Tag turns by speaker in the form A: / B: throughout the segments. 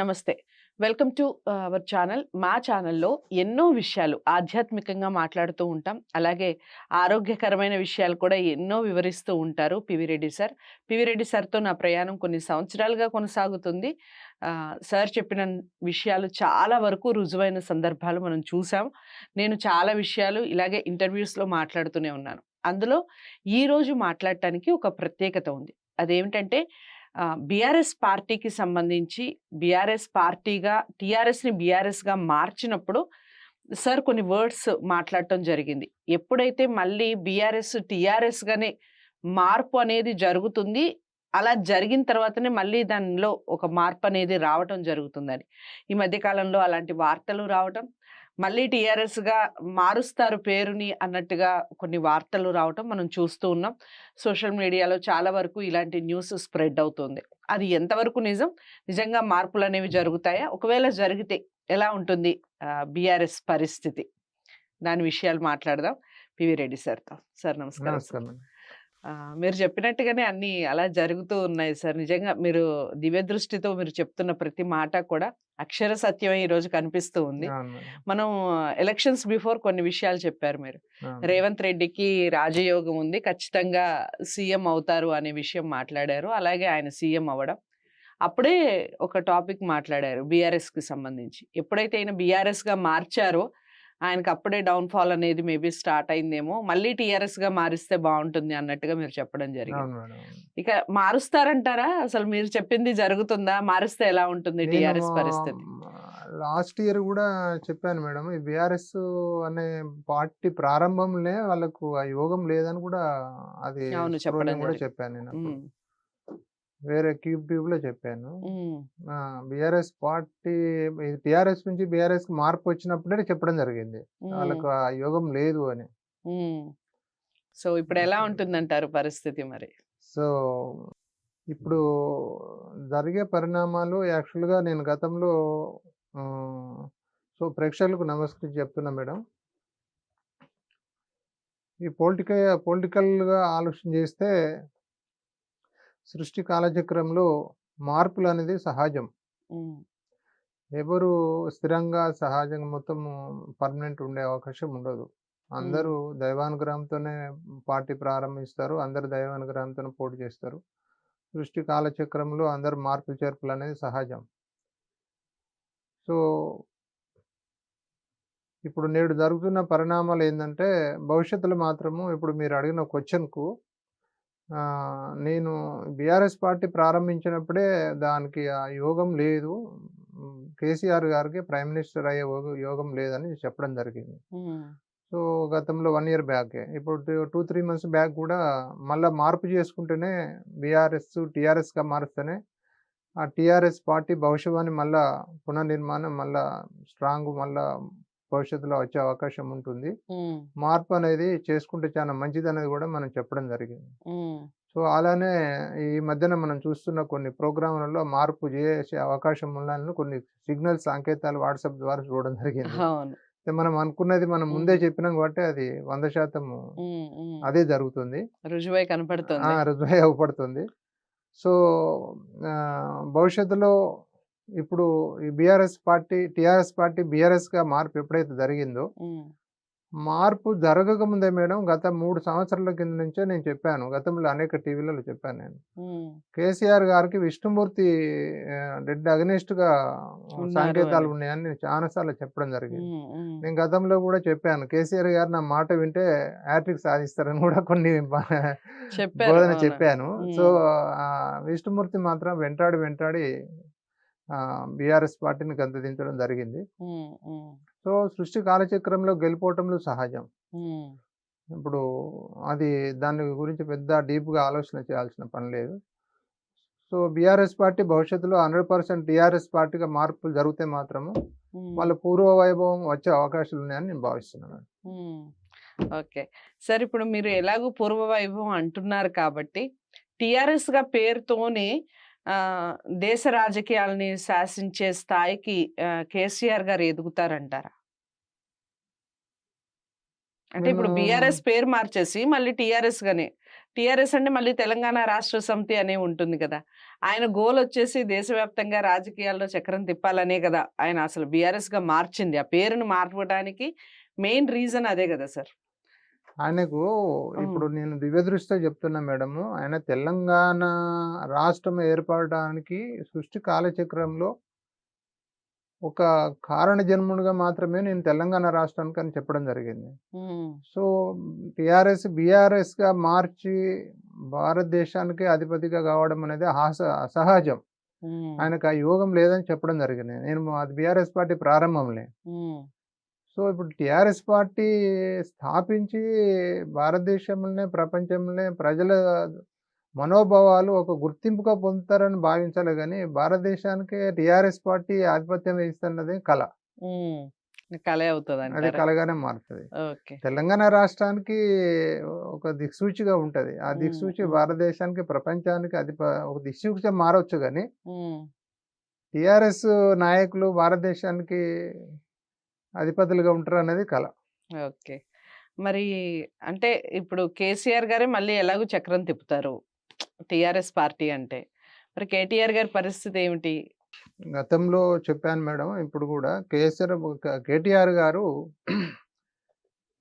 A: Namaste. Welcome to our channel. మా ఛానల్లో ఎన్నో విషయాలు ఆధ్యాత్మికంగా మాట్లాడుతూ ఉంటాం. అలాగే ఆరోగ్యకరమైన విషయాలు కూడా ఎన్నో వివరిస్తూ ఉంటారు PV Reddy sir. PV Reddy సార్తో నా ప్రయాణం కొన్ని సంవత్సరాలుగా కొనసాగుతుంది. సార్ చెప్పిన విషయాలు చాలా వరకు రుజువైన సందర్భాలు మనం చూసాం. నేను చాలా విషయాలు ఇలాగే ఇంటర్వ్యూస్లో మాట్లాడుతూనే ఉన్నాను. అందులో ఈరోజు మాట్లాడటానికి ఒక ప్రత్యేకత ఉంది. అదేమిటంటే బీఆర్ఎస్ పార్టీకి సంబంధించి బీఆర్ఎస్ పార్టీగా టీఆర్ఎస్ని బీఆర్ఎస్గా మార్చినప్పుడు సార్ కొన్ని వర్డ్స్ మాట్లాడటం జరిగింది. ఎప్పుడైతే మళ్ళీ బీఆర్ఎస్ టీఆర్ఎస్గానే మార్పు అనేది జరుగుతుంది అలా జరిగిన తర్వాతనే మళ్ళీ దానిలో ఒక మార్పు అనేది రావటం జరుగుతుందని. ఈ మధ్యకాలంలో అలాంటి వార్తలు రావటం మళ్ళీ టీఆర్ఎస్గా మారుస్తారు పేరుని అన్నట్టుగా కొన్ని వార్తలు రావటం మనం చూస్తూ ఉన్నాం. సోషల్ మీడియాలో చాలా వరకు ఇలాంటి న్యూస్ స్ప్రెడ్ అవుతుంది. అది ఎంతవరకు నిజం? నిజంగా మార్పులు అనేవి జరుగుతాయా? ఒకవేళ జరిగితే ఎలా ఉంటుంది బీఆర్ఎస్ పరిస్థితి? దాని విషయాలు మాట్లాడదాం. పివి రెడ్డి సార్తో. సార్ నమస్కారం. మీరు చెప్పినట్టుగానే అన్ని అలా జరుగుతూ ఉన్నాయి సార్. నిజంగా మీరు దివ్య దృష్టితో మీరు చెప్తున్న ప్రతి మాట కూడా అక్షర సత్యమే ఈ రోజు కనిపిస్తూ ఉంది. మనం ఎలక్షన్స్ బిఫోర్ కొన్ని విషయాలు చెప్పారు మీరు. రేవంత్ రెడ్డికి రాజయోగం ఉంది. ఖచ్చితంగా సీఎం అవుతారు అనే విషయం మాట్లాడారు. అలాగే ఆయన సీఎం అవ్వడం. అప్పుడే ఒక టాపిక్ మాట్లాడారు బీఆర్ఎస్కి సంబంధించి. ఎప్పుడైతే ఆయన బీఆర్ఎస్గా మార్చారో ఆయనకి అప్పుడే డౌన్ ఫాల్ అనేది మేబీ స్టార్ట్ అయిందేమో. మళ్ళీ టీఆర్ఎస్గా మారిస్తే బాగుంటుంది అన్నట్టుగా మీరు చెప్పడం జరిగింది. ఇక మారుస్తారంటారా? అసలు మీరు చెప్పింది జరుగుతుందా? మారిస్తే ఎలా ఉంటుంది టీఆర్ఎస్ పరిస్థితి?
B: లాస్ట్ ఇయర్ కూడా చెప్పాను మేడం ఈ బీఆర్ఎస్ అనే పార్టీ ప్రారంభంలో వాళ్ళకు ఆ యోగం లేదని కూడా అది
A: చెప్పడం
B: కూడా. చెప్పాను నేను వేరే క్యూబ్ ట్యూబ్లో చెప్పాను బీఆర్ఎస్ పార్టీ టిఆర్ఎస్ నుంచి బీఆర్ఎస్కి మార్పు వచ్చినప్పుడే చెప్పడం జరిగింది. వాళ్ళకు ఆ యోగం లేదు అని.
A: సో ఇప్పుడు ఎలా ఉంటుందంటారు పరిస్థితి మరి?
B: సో ఇప్పుడు జరిగే పరిణామాలు యాక్చువల్గా నేను గతంలో సో ప్రేక్షకులకు నమస్కరించి చెప్తున్నా మేడం. ఈ పొలిటికల్ పొలిటికల్గా ఆలోచన చేస్తే సృష్టి కాలచక్రంలో మార్పులు అనేది సహజం ఎవరు స్థిరంగా సహజంగా మొత్తం పర్మనెంట్ ఉండే అవకాశం ఉండదు. అందరూ దైవానుగ్రహంతోనే పార్టీ ప్రారంభిస్తారు. అందరు దైవానుగ్రహంతోనే పోటీ చేస్తారు. సృష్టి కాలచక్రంలో అందరు మార్పులు చేర్పులు అనేది సహజం. సో ఇప్పుడు నేడు జరుగుతున్న పరిణామాలు ఏంటంటే భవిష్యత్తులో మాత్రము ఇప్పుడు మీరు అడిగిన క్వశ్చన్కు నేను బీఆర్ఎస్ పార్టీ ప్రారంభించినప్పుడే దానికి ఆ యోగం లేదు. కేసీఆర్ గారికి ప్రైమ్ మినిస్టర్ అయ్యే యోగ- లేదని చెప్పడం జరిగింది. సో గతంలో వన్ ఇయర్ బ్యాకే. ఇప్పుడు టూ త్రీ మంత్స్ బ్యాక్ కూడా మళ్ళీ మార్పు చేసుకుంటేనే బీఆర్ఎస్ టీఆర్ఎస్గా మారుస్తేనే ఆ టీఆర్ఎస్ పార్టీ భవిష్యవాణి మళ్ళా పునర్నిర్మాణం మళ్ళా స్ట్రాంగ్ మళ్ళా భవిష్యత్తులో వచ్చే అవకాశం ఉంటుంది. మార్పు అనేది చేసుకుంటే చాలా మంచిది అనేది కూడా మనం చెప్పడం జరిగింది. సో అలానే ఈ మధ్యన మనం చూస్తున్న కొన్ని ప్రోగ్రాంలలో మార్పు చేసే అవకాశం ఉండాలని కొన్ని సిగ్నల్ సంకేతాలు వాట్సాప్ ద్వారా చూడడం జరిగింది. మనం అనుకున్నది మనం ముందే. చెప్పినాం కాబట్టి అది వంద శాతం. అదే జరుగుతుంది.
A: రుజువై కనపడుతుంది.
B: రుజువై అవ్వబడుతుంది. సో భవిష్యత్తులో ఇప్పుడు ఈ బీఆర్ఎస్ పార్టీ టిఆర్ఎస్ పార్టీ బీఆర్ఎస్గా మార్పు ఎప్పుడైతే జరిగిందో మార్పు జరగక ముందే మేడం గత మూడు సంవత్సరాల కింద నుంచే నేను చెప్పాను గతంలో అనేక టీవీలలో చెప్పాను నేను కేసీఆర్ గారికి విష్ణుమూర్తి డెడ్ అగనిస్ట్గా
A: ఉన్నారు
B: సంకేతాలు. ఉన్నాయని నేను చాలాసార్లు చెప్పడం జరిగింది. నేను గతంలో కూడా చెప్పాను కేసీఆర్ గారు నా మాట వింటే హ్యాట్రిక్ సాధిస్తారని కూడా కొన్ని బోధన. చెప్పాను. సో విష్ణుమూర్తి మాత్రం వెంటాడి వెంటాడి బీఆర్ఎస్ పార్టీని గంతదించడం జరిగింది. సో సృష్టి కాలచక్రంలో గెలిపోవటంలో సహజం. ఇప్పుడు అది దాని గురించి పెద్ద డీప్గా ఆలోచన చేయాల్సిన పని లేదు. సో బీఆర్ఎస్ పార్టీ భవిష్యత్తులో హండ్రెడ్ పర్సెంట్ టీఆర్ఎస్ పార్టీగా మార్పులు జరిగితే మాత్రము. వాళ్ళ పూర్వ వైభవం వచ్చే అవకాశాలు ఉన్నాయని నేను భావిస్తున్నాను.
A: ఓకే. సార్ ఇప్పుడు మీరు ఎలాగో పూర్వ వైభవం అంటున్నారు కాబట్టి టిఆర్ఎస్గా పేరుతోనే దేశ రాజకీయాలని శాసించే స్థాయికి కేసీఆర్ గారు ఎదుగుతారంటారా? అంటే ఇప్పుడు బీఆర్ఎస్ పేరు మార్చేసి మళ్ళీ టిఆర్ఎస్ గానే టీఆర్ఎస్ అంటే మళ్ళీ తెలంగాణ రాష్ట్ర సమితి అనే ఉంటుంది కదా. ఆయన గోల్ వచ్చేసి దేశవ్యాప్తంగా రాజకీయాల్లో చక్రం తిప్పాలనే కదా. ఆయన అసలు బీఆర్ఎస్గా మార్చింది. ఆ పేరును మార్చడానికి మెయిన్ రీజన్ అదే కదా సార్.
B: ఆయనకు ఇప్పుడు నేను దివ్య దృష్టితో చెప్తున్నా మేడము ఆయన తెలంగాణ రాష్ట్రం ఏర్పడడానికి సృష్టి కాలచక్రంలో ఒక కారణ జన్ముడిగా మాత్రమే నేను తెలంగాణ రాష్ట్రానికి అని చెప్పడం జరిగింది. సో టిఆర్ఎస్గా మార్చి భారతదేశానికి అధిపతిగా కావడం అనేది అసహజం. ఆయనకు ఆ యోగం లేదని చెప్పడం జరిగింది. నేను అది బీఆర్ఎస్ పార్టీ ప్రారంభంలే. సో ఇప్పుడు టిఆర్ఎస్ పార్టీ స్థాపించి భారతదేశంలోనే ప్రపంచంలోనే ప్రజల మనోభావాలు ఒక గుర్తింపుగా పొందుతారని భావించాలి కానీ భారతదేశానికి టిఆర్ఎస్ పార్టీ ఆధిపత్యం వహిస్తున్నది కళ.
A: కలే అవుతుంది
B: అది కళగానే మారుతుంది. తెలంగాణ రాష్ట్రానికి ఒక దిక్సూచిగా ఉంటది. ఆ దిక్సూచి. భారతదేశానికి ప్రపంచానికి అది ఒక దిక్సూచి మారవచ్చు కానీ టిఆర్ఎస్ నాయకులు భారతదేశానికి అధిపతులుగా ఉంటారు అనేది కళ
A: ఓకే. మరి అంటే ఇప్పుడు కేసీఆర్ గారే మళ్ళీ ఎలాగో చక్రం తిప్పుతారు? టిఆర్ఎస్ పార్టీ అంటే. మరి కేటీఆర్ గారి పరిస్థితి ఏమిటి?
B: గతంలో చెప్పాను మేడం ఇప్పుడు కూడా కేసీఆర్ కేటీఆర్ గారు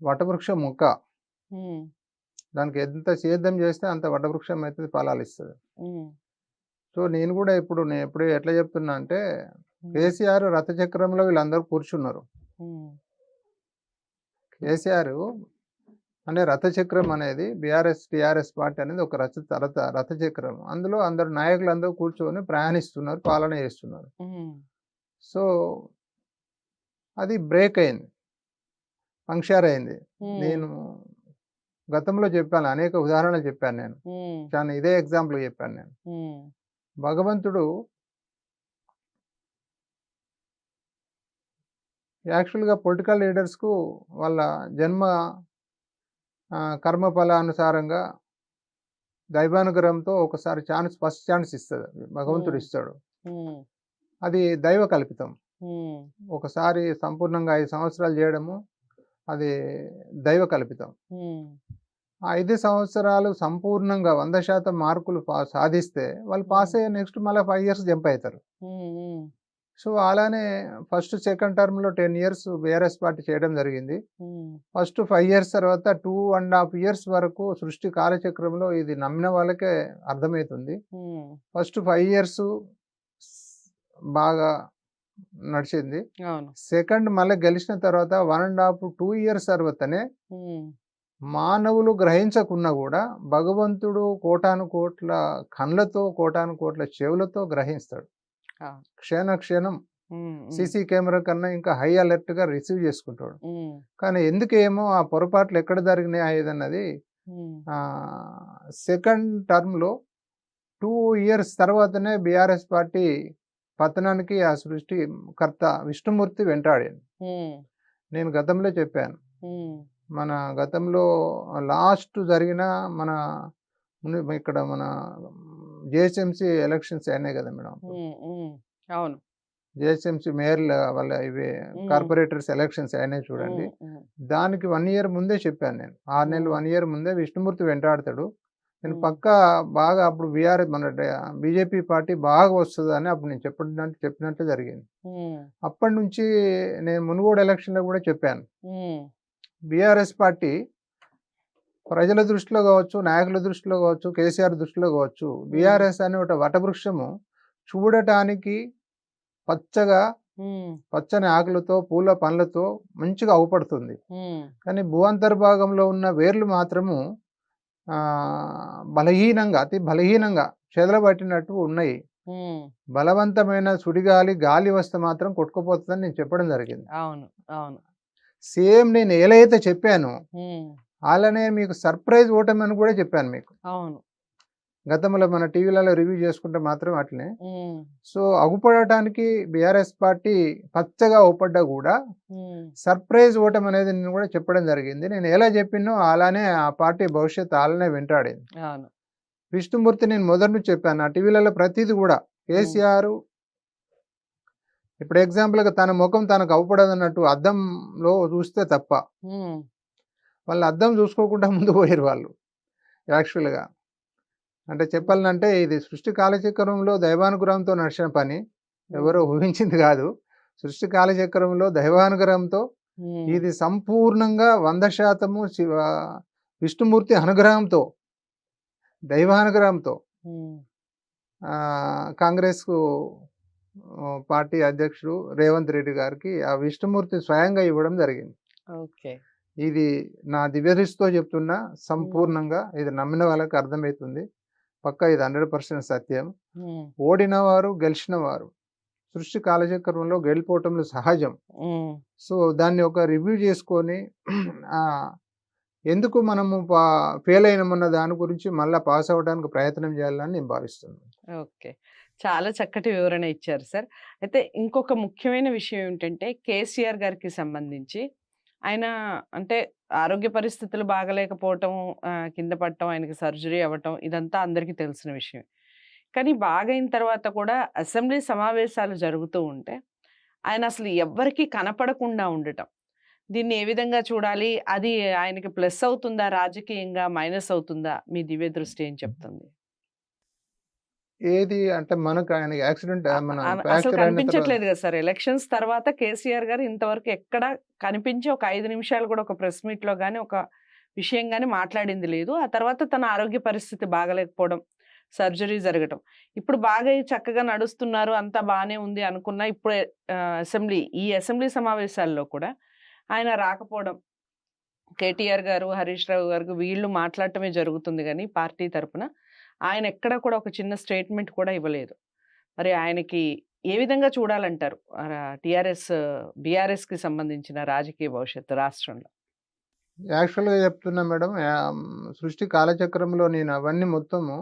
B: వటవృక్ష మొక్క. దానికి ఎంత సేద్యం చేస్తే అంత వటవృక్షం అయితే ఫలాలు ఇస్తుంది. సో నేను కూడా ఇప్పుడు నేను ఎప్పుడు ఎట్లా చెప్తున్నా అంటే కేసీఆర్ రథచక్రంలో వీళ్ళందరూ కూర్చున్నారు. కేసీఆర్ అంటే రథచక్రం అనేది బీఆర్ఎస్ టిఆర్ఎస్ పార్టీ అనేది ఒక రథ రథ రథచక్రం. అందులో అందరు నాయకులు అందరూ కూర్చొని ప్రయాణిస్తున్నారు పాలన చేస్తున్నారు. సో అది బ్రేక్ అయింది. పంక్చర్ అయింది. నేను గతంలో చెప్పాను అనేక ఉదాహరణలు చెప్పాను నేను. చాలా ఇదే ఎగ్జాంపుల్ చెప్పాను నేను. భగవంతుడు యాక్చువల్గా పొలిటికల్ లీడర్స్కు వాళ్ళ జన్మ ఆ, కర్మ ఫలానుసారంగా దైవానుగ్రహంతో ఒకసారి ఛాన్స్ ఫస్ట్ ఛాన్స్ ఇస్తుంది. భగవంతుడు. ఇస్తాడు. అది దైవ కల్పితం. ఒకసారి సంపూర్ణంగా ఐదు సంవత్సరాలు చేయడము అది దైవ కల్పితం. ఆ ఐదు సంవత్సరాలు సంపూర్ణంగా వంద శాతం మార్కులు పా సాధిస్తే వాళ్ళు పాస్ అయ్యే నెక్స్ట్ మళ్ళీ ఫైవ్ ఇయర్స్ జంప్ అవుతారు సో అలానే ఫస్ట్ సెకండ్ టర్మ్లో టెన్ ఇయర్స్ బీఆర్ఎస్ పార్టీ చేయడం జరిగింది. ఫస్ట్ ఫైవ్ ఇయర్స్ తర్వాత టూ అండ్ హాఫ్ ఇయర్స్ వరకు సృష్టి కాలచక్రంలో ఇది నమ్మిన వాళ్ళకే అర్థమవుతుంది ఫస్ట్ ఫైవ్ ఇయర్స్ బాగా నడిచింది. సెకండ్ మళ్ళీ గెలిచిన తర్వాత one and half two years తర్వాతనే మానవులు గ్రహించకున్నా కూడా భగవంతుడు కోటాను కోట్ల కళ్ళతో కోటాను కోట్ల చెవులతో గ్రహిస్తాడు. క్షణ క్షణం సీసీ కెమెరా కన్నా ఇంకా హై అలర్ట్గా రిసీవ్ చేసుకుంటాడు. కానీ ఎందుకేమో ఆ పొరపాట్లు ఎక్కడ జరిగినాయి సెకండ్ టర్మ్లో టూ ఇయర్స్ తర్వాతనే బీఆర్ఎస్ పార్టీ పతనానికి ఆ సృష్టి కర్త విష్ణుమూర్తి వెంటాడాను నేను గతంలో చెప్పాను. మన గతంలో లాస్ట్ జరిగిన ముని- ఇక్కడ మన జిహెచ్ఎంసీ ఎలక్షన్స్ అయినాయి కదా మేడం
A: అవును.
B: జిహెచ్ఎంసీ మేయర్ల వాళ్ళ ఇవి. కార్పొరేటర్స్ ఎలక్షన్స్ అయినాయి చూడండి. దానికి వన్ ఇయర్ ముందే చెప్పాను నేను. ఆరు నెలలు. వన్ ఇయర్ ముందే విష్ణుమూర్తి వెంటాడతాడు. నేను. పక్కా బాగా అప్పుడు బీఆర్ మన బీజేపీ పార్టీ బాగా వస్తుంది అని అప్పుడు నేను చెప్పినట్టు చెప్పినట్టు జరిగింది. అప్పటి నుంచి నేను మునుగోడు ఎలక్షన్లో కూడా చెప్పాను. బీఆర్ఎస్ పార్టీ ప్రజల దృష్టిలో కావచ్చు నాయకుల దృష్టిలో కావచ్చు కేసీఆర్ దృష్టిలో కావచ్చు బీఆర్ఎస్ అనే ఒక వటవృక్షము చూడటానికి పచ్చగా పచ్చని ఆకులతో పూల పండ్లతో మంచిగా అవుపడుతుంది. కానీ భూఅంతర్భాగంలో ఉన్న వేర్లు మాత్రము ఆ, బలహీనంగా అతి బలహీనంగా చెదలబట్టినట్టు ఉన్నాయి. బలవంతమైన సుడిగాలి గాలి వస్తే మాత్రం కొట్టుకుపోతుందని నేను చెప్పడం జరిగింది.
A: అవును అవును.
B: సేమ్ నేను ఎలా అయితే చెప్పాను అలానే మీకు సర్ప్రైజ్ ఓటమని కూడా చెప్పాను మీకు.
A: అవును.
B: గతంలో మన టీవీలలో రివ్యూ చేసుకుంటే మాత్రం అట్లనే. సో అగుపడటానికి బీఆర్ఎస్ పార్టీ పచ్చగా అవుపడ్డా కూడా సర్ప్రైజ్ ఓటమి అనేది నేను కూడా చెప్పడం జరిగింది. నేను ఎలా చెప్పినో అలానే ఆ పార్టీ భవిష్యత్తు అలానే వెంటాడింది. విష్ణుమూర్తి నేను మొదటి నుంచి చెప్పాను. ఆ టీవీలలో ప్రతిదీ కూడా కేసీఆర్ ఇప్పుడు ఎగ్జాంపుల్గా తన ముఖం తనకు అవపడదన్నట్టు అద్దంలో చూస్తే తప్ప వాళ్ళు అద్దం చూసుకోకుండా ముందు పోయారు వాళ్ళు యాక్చువల్‌గా. అంటే చెప్పాలంటే ఇది సృష్టి కాలచక్రంలో దైవానుగ్రహంతో నడిచిన పని. ఎవరో ఊహించింది గాదు. సృష్టి కాలచక్రంలో దైవానుగ్రహంతో. ఇది సంపూర్ణంగా 100% శివ విష్ణుమూర్తి అనుగ్రహంతో దైవానుగ్రహంతో కాంగ్రెస్‌కు పార్టీ అధ్యక్షుడు రేవంత్ రెడ్డి గారికి ఆ విష్ణుమూర్తి స్వయంగా ఇవ్వడం జరిగింది.
A: ఓకే.
B: ఇది నా దివ్యదృష్టితో చెప్తున్నా సంపూర్ణంగా ఇది నమ్మిన వాళ్ళకి అర్థమైతుంది. పక్కా ఇది 100% సత్యం.
A: హ్మ్.
B: ఓడిన వారు, గెలిచిన వారు సృష్టి కాలచక్రంలో గెలిపోవటంలో సహజం. సో, దాన్ని ఒక రివ్యూ చేసుకొని ఎందుకు మనము ఫెయిల్ అయినామన్న దాని గురించి మళ్ళా పాస్ అవ్వడానికి ప్రయత్నం చేయాలని నేను భావిస్తున్నాను.
A: ఓకే. చాలా చక్కటి వివరణ ఇచ్చారు సార్. అయితే ఇంకొక ముఖ్యమైన విషయం ఏమిటంటే కేసీఆర్ గారికి సంబంధించి ఆయన అంటే ఆరోగ్య పరిస్థితులు బాగలేకపోవటం కింద పడటం, ఆయనకి సర్జరీ అవ్వటం ఇదంతా అందరికీ తెలిసిన విషయమే. కానీ బాగైన తర్వాత కూడా అసెంబ్లీ సమావేశాలు జరుగుతూ ఉంటే ఆయన అసలు ఎవ్వరికీ కనపడకుండా ఉండటం. దీన్ని ఏ విధంగా చూడాలి? అది ఆయనకి ప్లస్ అవుతుందా రాజకీయంగా? మైనస్ అవుతుందా? మీ దివ్య దృష్టి ఏం చెప్తుంది?
B: ఏది అంటే మనకు ఆయనకి యాక్సిడెంట్
A: అసలు కనిపించట్లేదు కదా సార్. ఎలక్షన్స్ తర్వాత కేసీఆర్ గారు ఇంతవరకు ఎక్కడ కనిపించి ఒక 5 నిమిషాలు కూడా ఒక ప్రెస్ మీట్‌లో గాని, ఒక విషయం గాని మాట్లాడింది లేదు. ఆ తర్వాత తన ఆరోగ్య పరిస్థితి బాగాలేకపోవడం, సర్జరీ జరగటం. ఇప్పుడు బాగా చక్కగా నడుస్తున్నారు. అంతా బానే ఉంది అనుకున్నా ఇప్పుడే అసెంబ్లీ ఈ అసెంబ్లీ సమావేశాల్లో కూడా ఆయన రాకపోవడం. కేటీఆర్ గారు, హరీష్ రావు గారు వీళ్ళు మాట్లాడటమే జరుగుతుంది గానీ పార్టీ తరపున. ఆయన ఎక్కడ కూడా ఒక చిన్న స్టేట్‌మెంట్ కూడా ఇవ్వలేదు. మరి ఆయనకి ఏ విధంగా చూడాలంటారు? టీఆర్ఎస్, బీఆర్ఎస్‌కి సంబంధించిన రాజకీయ భవిష్యత్తు రాష్ట్రంలో?
B: యాక్చువల్‌గా చెప్తున్నా మేడం సృష్టి కాలచక్రంలో నేను అవన్నీ మొత్తము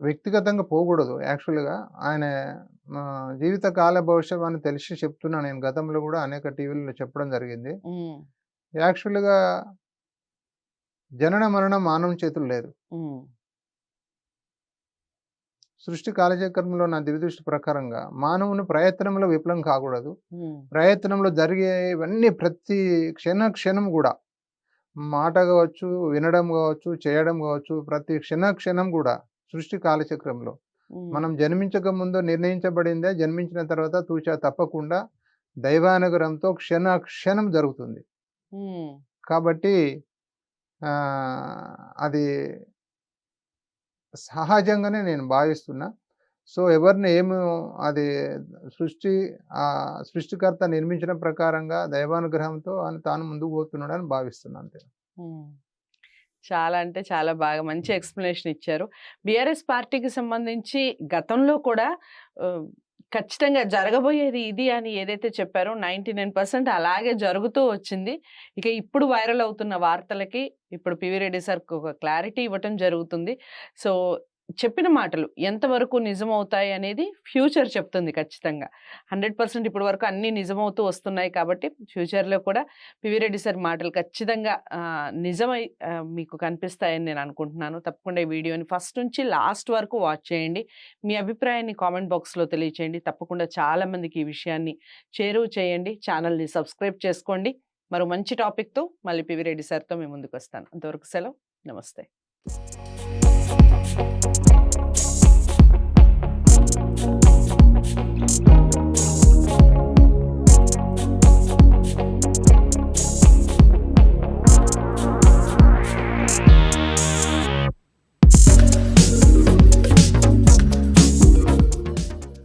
B: వ్యక్తిగతంగా పోకూడదు యాక్చువల్‌గా. ఆయన జీవిత కాల భవిష్యత్తు తెలిసి చెప్తున్నా నేను గతంలో కూడా అనేక టీవీల్లో చెప్పడం జరిగింది. యాక్చువల్‌గా జనన మరణం మానవుని చేతుల్లో లేదు. సృష్టి కాలచక్రంలో నా దివ్యదృష్టి ప్రకారంగా మానవుని ప్రయత్నంలో విఫలం కాకూడదు. ప్రయత్నంలో జరిగేవన్నీ ప్రతి క్షణ క్షణం గూడా మాట గావచ్చు, వినడం గావచ్చు, చేయడం గావచ్చు ప్రతి క్షణ క్షణం గూడా సృష్టి కాలచక్రంలో. మనం జన్మించక ముందు నిర్ణయించబడిందే జన్మించిన తర్వాత తూచా తప్పకుండా దైవానుగ్రహంతో క్షణ క్షణం జరుగుతుంది. కాబట్టి అది సహజంగానే నేను భావిస్తున్నా. సో, ఎవరిని ఏమి అది సృష్టి ఆ సృష్టికర్త నిర్మించిన ప్రకారంగా దైవానుగ్రహంతో అని తాను ముందుకు పోతున్నాడని భావిస్తున్నాను అంతే.
A: చాలా అంటే చాలా బాగా మంచి ఎక్స్‌ప్లనేషన్ ఇచ్చారు. బీఆర్ఎస్ పార్టీకి సంబంధించి గతంలో కూడా ఖచ్చితంగా జరగబోయేది ఇది అని ఏదైతే చెప్పారో 99% అలాగే జరుగుతూ వచ్చింది. ఇక ఇప్పుడు వైరల్ అవుతున్న వార్తలకి ఇప్పుడు పివి రెడ్డి సార్‌కి ఒక క్లారిటీ ఇవ్వటం జరుగుతుంది. సో, చెప్పిన మాటలు ఎంతవరకు నిజమవుతాయి అనేది ఫ్యూచర్ చెప్తుంది ఖచ్చితంగా. 100% ఇప్పటి వరకు అన్నీ నిజమవుతూ వస్తున్నాయి కాబట్టి ఫ్యూచర్‌లో కూడా పివి రెడ్డి సార్ మాటలు ఖచ్చితంగా నిజమై మీకు కనిపిస్తాయని నేను అనుకుంటున్నాను. తప్పకుండా ఈ వీడియోని ఫస్ట్ నుంచి లాస్ట్ వరకు వాచ్ చేయండి. మీ అభిప్రాయాన్ని కామెంట్ బాక్స్‌లో తెలియచేయండి. తప్పకుండా చాలా మందికి ఈ విషయాన్ని చేరువ చేయండి. ఛానల్‌ని సబ్స్క్రైబ్ చేసుకోండి. మరో మంచి టాపిక్‌తో మళ్ళీ పివి రెడ్డి సార్‌తో ముందుకు ముందుకొస్తాను. అంతవరకు సెలవు. నమస్తే. Thank you.